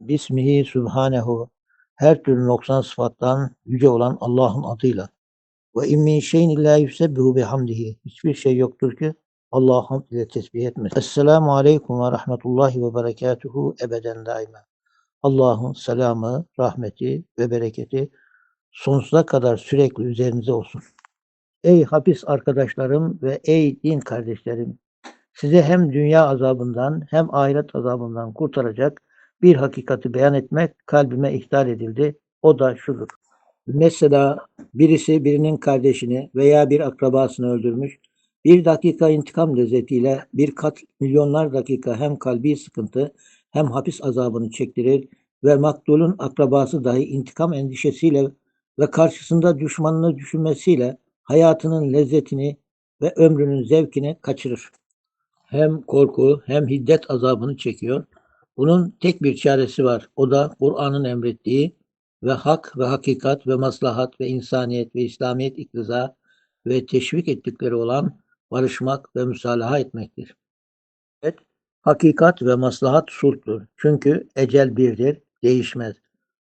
Bismihi Sübhanehu her türlü noksan sıfattan yüce olan Allah'ın adıyla. Ve in min şeyin illa yusebbihu bihamdihi. Hiçbir şey yoktur ki Allah'ı hamd ile tesbih etmesin. Esselamu aleyküm ve rahmetullahi ve berekatuhu ebeden daima. Allah'ın selamı, rahmeti ve bereketi sonsuza kadar sürekli üzerinize olsun. Ey hapis arkadaşlarım ve ey din kardeşlerim! Size hem dünya azabından hem ahiret azabından kurtaracak bir hakikati beyan etmek kalbime ihtar edildi. O da şudur. Mesela birisi birinin kardeşini veya bir akrabasını öldürmüş, bir dakika intikam lezzetiyle birkaç milyonlar dakika hem kalbi sıkıntı hem hapis azabını çektirir ve maktulun akrabası dahi intikam endişesiyle ve karşısında düşmanını düşünmesiyle hayatının lezzetini ve ömrünün zevkini kaçırır. Hem korku hem hiddet azabını çekiyor. Bunun tek bir çaresi var. O da Kur'an'ın emrettiği ve hak ve hakikat ve maslahat ve insaniyet ve İslamiyet iktiza ve teşvik ettikleri olan barışmak ve müsalaha etmektir. Evet, hakikat ve maslahat sulhtur. Çünkü ecel birdir, değişmez.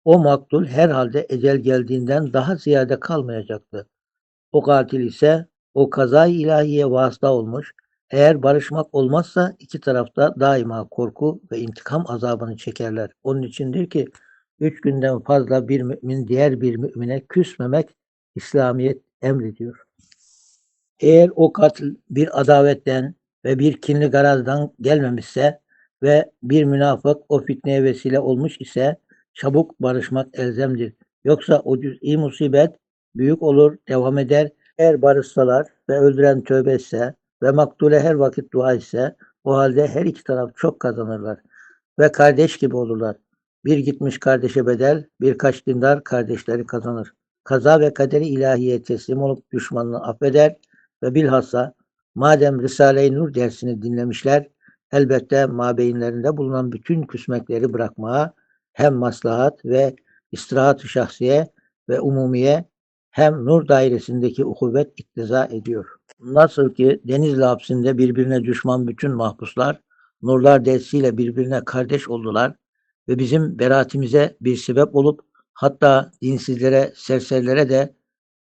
O maktul herhalde ecel geldiğinden daha ziyade kalmayacaktı. O katil ise o kazay ilahiye vasıta olmuş. Eğer barışmak olmazsa iki tarafta daima korku ve intikam azabını çekerler. Onun içindir ki üç günden fazla bir mümin diğer bir mümine küsmemek İslamiyet emrediyor. Eğer o katil bir adavetten ve bir kinli garazdan gelmemişse ve bir münafık o fitneye vesile olmuş ise çabuk barışmak elzemdir. Yoksa o cüz'i musibet büyük olur, devam eder. Eğer barışsalar ve öldüren tövbe etse ve maktule her vakit dua etse o halde her iki taraf çok kazanırlar ve kardeş gibi olurlar. Bir gitmiş kardeşe bedel, birkaç dindar kardeşleri kazanır. Kaza ve kaderi ilahiye teslim olup düşmanını affeder ve bilhassa madem Risale-i Nur dersini dinlemişler, elbette mabeyinlerinde bulunan bütün küsmekleri bırakmaya hem maslahat ve istirahat-ı şahsiye ve umumiye hem nur dairesindeki ukuvvet iktiza ediyor. Nasıl ki Denizli hapsinde birbirine düşman bütün mahpuslar, nurlar dersiyle birbirine kardeş oldular ve bizim beraatimize bir sebep olup hatta dinsizlere, serserilere de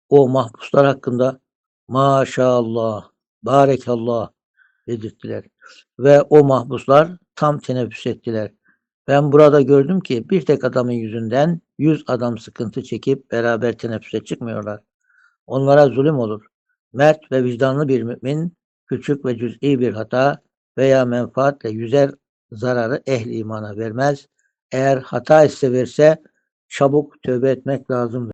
o mahpuslar hakkında maşallah, barekallah dedirttiler. Ve o mahpuslar tam teneffüs ettiler. Ben burada gördüm ki bir tek adamın yüzünden yüz adam sıkıntı çekip beraber teneffüse çıkmıyorlar. Onlara zulüm olur. Mert ve vicdanlı bir mümin küçük ve cüz'i bir hata veya menfaatle yüzer zararı ehli imana vermez. Eğer hata ise verse çabuk tövbe etmek lazımdır.